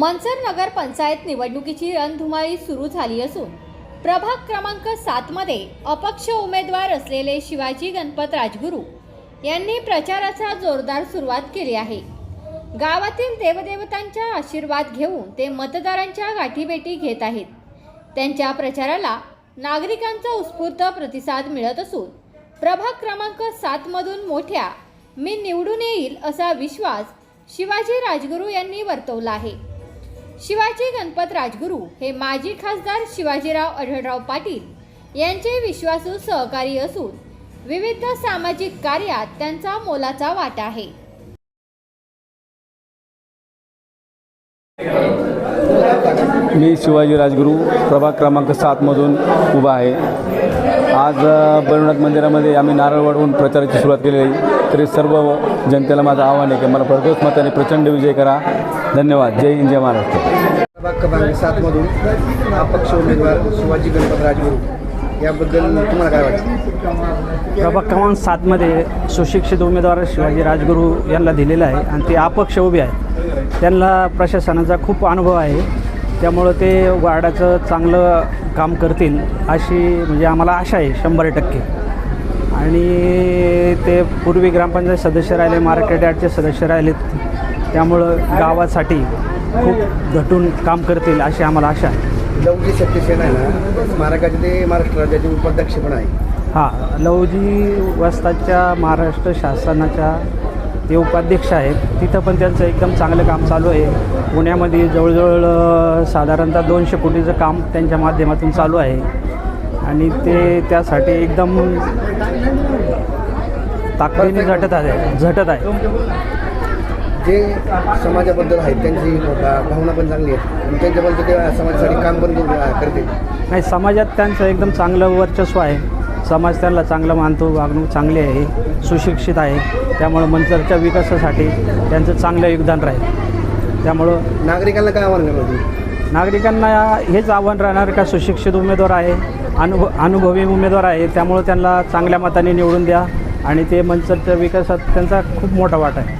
मनसर नगर पंचायत निवडणुकीची रणधुमाळी सुरू झाली असून प्रभाग क्रमांक सातमध्ये अपक्ष उमेदवार असलेले शिवाजी गणपत राजगुरू यांनी प्रचाराचा जोरदार सुरुवात केली आहे. गावातील देवदेवतांचा आशीर्वाद घेऊन ते मतदारांच्या गाठीभेटी घेत आहेत. त्यांच्या प्रचाराला नागरिकांचा उत्स्फूर्त प्रतिसाद मिळत असून प्रभाग क्रमांक सातमधून मोठ्या मी निवडून येईल असा विश्वास शिवाजी राजगुरू यांनी वर्तवला आहे. शिवाजी गणपत राजगुरू हे माजी खासदार शिवाजीराव आढळराव पाटील यांचे विश्वासू सहकारी असून विविध सामाजिक कार्यात त्यांचा मोलाचा वाटा आहे. मी शिवाजी राजगुरू प्रभाग क्रमांक सातमधून उभा आहे. आज अ, मंदिरामध्ये आम्ही नारळ वाढवून प्रचाराची सुरुवात केलेली आहे. तरी सर्व जनतेला माझं आव्हान आहे की मला प्रदोष मताने प्रचंड विजय करा. धन्यवाद. जय हिंद जय महाराष्ट्र. क्रमांक सातमधून अपक्ष उमेदवार शिवाजी गणपत राजगुरू. याबद्दल तुम्हाला काय वाटतं? प्रभाग क्रमांक सातमध्ये सुशिक्षित उमेदवार शिवाजी राजगुरू यांना दिलेला आहे आणि ते अपक्ष उभे आहेत. त्यांना प्रशासनाचा खूप अनुभव आहे. त्यामुळं ते वार्डाचं चांगलं काम करतील अशी म्हणजे आम्हाला आशा आहे शंभर टक्के. आणि ते पूर्वी ग्रामपंचायत सदस्य राहिले मार्केट यार्डचे सदस्य राहिलेत. त्यामुळं गावासाठी खूप झटून काम करतील अशी आम्हाला आशा आहे. लवजी सत्यसेना आहे ना? स्मारकाचे ते महाराष्ट्र राज्याचे उपाध्यक्ष पण आहे. हां लवजी वस्तादच्या महाराष्ट्र शासनाच्या ते उपाध्यक्ष आहेत तिथं पण त्यांचं एकदम चांगलं काम चालू आहे. पुण्यामध्ये जवळजवळ साधारणतः दोनशे कोटीचं काम त्यांच्या माध्यमातून चालू आहे. आणि ते त्यासाठी एकदम ताकदीने झटत आहे झटत आहे. जे समाजाबद्दल आहेत त्यांची भावना पण चांगली आहे आणि त्यांच्याबद्दल ते समाजासाठी काम पण करू- करते नाही समाजात त्यांचं एकदम चांगलं वर्चस्व आहे. समाज त्यांना चांगलं मानतो वागणूक चांगली आहे सुशिक्षित आहे. त्यामुळं मंचरच्या विकासासाठी त्यांचं चांगलं योगदान राहील. त्यामुळं नागरिकांना काय आव्हान करणार नागरिकांना हेच आव्हान राहणार का सुशिक्षित उमेदवार आहे? अनुभव अनुभवी उमेदवार आहे त्यामुळं त्यांना चांगल्या मताने निवडून द्या. आणि ते मंचच्या विकासात त्यांचा खूप मोठा वाटा आहे.